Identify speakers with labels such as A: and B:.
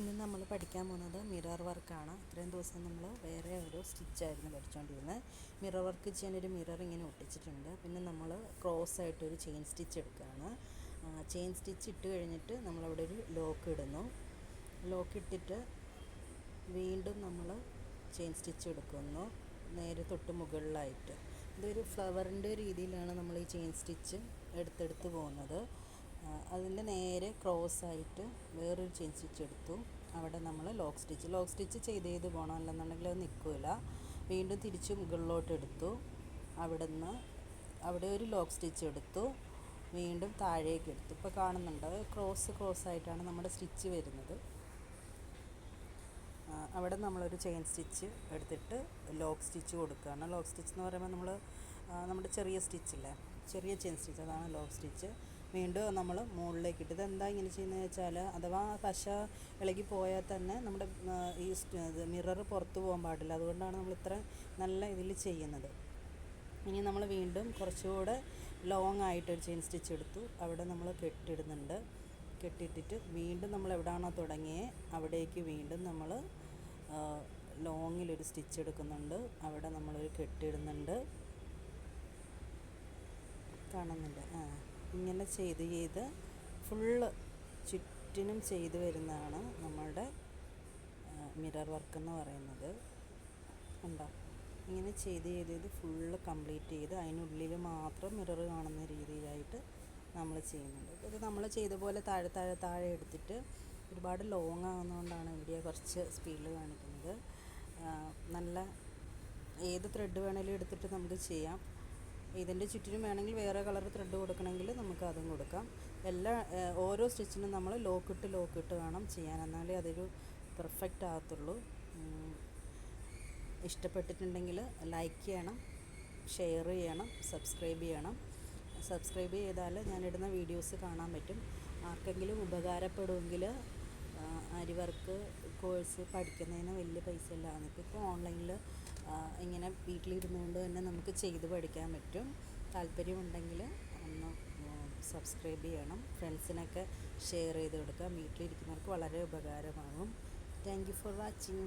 A: ഇന്ന് നമ്മൾ പഠിക്കാൻ പോകുന്നത് മിറർ വർക്കാണ് ഇത്രയും ദിവസം നമ്മൾ വേറെ ഒരു സ്റ്റിച്ചായിരുന്നു പഠിച്ചുകൊണ്ടിരുന്നത് മിറർ വർക്ക് ചെയ്യാൻ ഒരു മിറർ ഇങ്ങനെ ഒട്ടിച്ചിട്ടുണ്ട്. പിന്നെ നമ്മൾ ക്രോസ് ആയിട്ട് ഒരു ചെയിൻ സ്റ്റിച്ച് എടുക്കുകയാണ്. ചെയിൻ സ്റ്റിച്ച് ഇട്ട് കഴിഞ്ഞിട്ട് നമ്മളവിടെ ഒരു ലോക്ക് ഇടുന്നു. ലോക്ക് ഇട്ടിട്ട് വീണ്ടും നമ്മൾ ചെയിൻ സ്റ്റിച്ച് എടുക്കുന്നു. നേരെ തൊട്ട് മുകളിലായിട്ട്. ഇതൊരു ഫ്ലവറിന്റെ രീതിയിലാണ് നമ്മൾ ഈ ചെയിൻ സ്റ്റിച്ച് എടുത്തെടുത്ത് പോകുന്നത്. അതിന്റെ നേരെ ക്രോസ് ആയിട്ട് വേറൊരു ചെയിൻ സ്റ്റിച്ച് എടുത്തു. അവിടെ നമ്മൾ ലോക്ക് സ്റ്റിച്ച് ലോക്ക് സ്റ്റിച്ച് ചെയ്ത് ചെയ്ത് പോകണം അല്ലെന്നുണ്ടെങ്കിൽ അത് നിൽക്കില്ല വീണ്ടും തിരിച്ച് മുകളിലോട്ട് എടുത്തു. അവിടെ നിന്ന് അവിടെ ഒരു ലോക്ക് സ്റ്റിച്ച് എടുത്തു. വീണ്ടും താഴേക്ക് എടുത്തു. ഇപ്പോൾ കാണുന്നുണ്ട്? ക്രോസ് ക്രോസ് ആയിട്ടാണ് നമ്മുടെ സ്റ്റിച്ച് വരുന്നത്. അവിടെ നമ്മളൊരു ചെയിൻ സ്റ്റിച്ച് എടുത്തിട്ട് ലോക്ക് സ്റ്റിച്ച് കൊടുക്കുകയാണ്. ലോക്ക് സ്റ്റിച്ച് എന്ന് പറയുമ്പോൾ നമ്മൾ നമ്മുടെ ചെറിയ സ്റ്റിച്ചില്ലേ ചെറിയ ചെയിൻ സ്റ്റിച്ച് അതാണ് ലോക്ക് സ്റ്റിച്ച് വീണ്ടും നമ്മൾ മുകളിലേക്ക് ഇട്ട് ഇതെന്താ ഇങ്ങനെ ചെയ്യുന്നത് വെച്ചാൽ അഥവാ പശ ഇളകി പോയാൽ തന്നെ നമ്മുടെ ഈ മിറർ പുറത്ത് പോകാൻ പാടില്ല. അതുകൊണ്ടാണ് നമ്മൾ ഇത്ര നല്ല ഇതിൽ ചെയ്യുന്നത്. ഇനി നമ്മൾ വീണ്ടും കുറച്ചുകൂടെ ലോങ് ആയിട്ട് ഒരു ചെയിൻ സ്റ്റിച്ച് എടുത്തു. അവിടെ നമ്മൾ കെട്ടിടുന്നുണ്ട് കെട്ടിയിട്ടിട്ട് വീണ്ടും നമ്മൾ എവിടെയാണോ തുടങ്ങിയത് അവിടേക്ക് വീണ്ടും നമ്മൾ ലോങ്ങിലൊരു സ്റ്റിച്ച് എടുക്കുന്നുണ്ട്. അവിടെ നമ്മളൊരു കെട്ടിടുന്നുണ്ട് കാണുന്നുണ്ട്. ആ. ഇങ്ങനെ ചെയ്ത് ചെയ്ത് ഫുള്ള് ചുറ്റിനും ചെയ്ത് വരുന്നതാണ് നമ്മളുടെ മിറർ വർക്ക് എന്ന് പറയുന്നത്. ഉണ്ടോ ഇങ്ങനെ ചെയ്ത് ചെയ്ത് ചെയ്ത് ഫുള്ള് കംപ്ലീറ്റ് ചെയ്ത് അതിനുള്ളിൽ മാത്രം മിറർ കാണുന്ന രീതിയിലായിട്ട് നമ്മൾ ചെയ്യുന്നുണ്ട്. ഇത് നമ്മൾ ചെയ്ത പോലെ താഴെ താഴെ താഴെ എടുത്തിട്ട് ഒരുപാട് ലോങ് ആകുന്നതുകൊണ്ടാണ് വീഡിയോ കുറച്ച് സ്പീഡിൽ കാണിക്കുന്നത്. നല്ല ഏത് ത്രെഡ് വേണേലും എടുത്തിട്ട് നമുക്ക് ചെയ്യാം. ഇതിന്റെ ചുറ്റിനും വേണമെങ്കിൽ വേറെ കളർ ത്രെഡ് കൊടുക്കണമെങ്കിൽ നമുക്ക് അതും കൊടുക്കാം. എല്ലാ ഓരോ സ്റ്റിച്ചിനും നമ്മൾ ലോക്കിട്ട് ലോക്കിട്ട് വേണം ചെയ്യാൻ. എന്നാലേ അതൊരു പെർഫെക്റ്റ് ആകത്തുള്ളൂ. ഇഷ്ടപ്പെട്ടിട്ടുണ്ടെങ്കിൽ ലൈക്ക് ചെയ്യണം ഷെയർ ചെയ്യണം സബ്സ്ക്രൈബ് ചെയ്യണം. സബ്സ്ക്രൈബ് ചെയ്താൽ ഞാനിടുന്ന വീഡിയോസ് കാണാൻ പറ്റും. ആർക്കെങ്കിലും ഉപകാരപ്പെടുമെങ്കിൽ അരി വർക്ക് കോഴ്സ് പഠിക്കുന്നതിന് വലിയ പൈസ ഇല്ല ഇപ്പോൾ ഓൺലൈനിൽ ഇങ്ങനെ വീട്ടിലിരുന്നുകൊണ്ട് തന്നെ നമുക്ക് ചെയ്ത് പഠിക്കാൻ പറ്റും. താല്പര്യമുണ്ടെങ്കിൽ ഒന്ന് സബ്സ്ക്രൈബ് ചെയ്യണം. ഫ്രണ്ട്സിനൊക്കെ ഷെയർ ചെയ്ത് കൊടുക്കാം. വീട്ടിലിരിക്കുന്നവർക്ക് വളരെ ഉപകാരമാകും. Thank you for watching.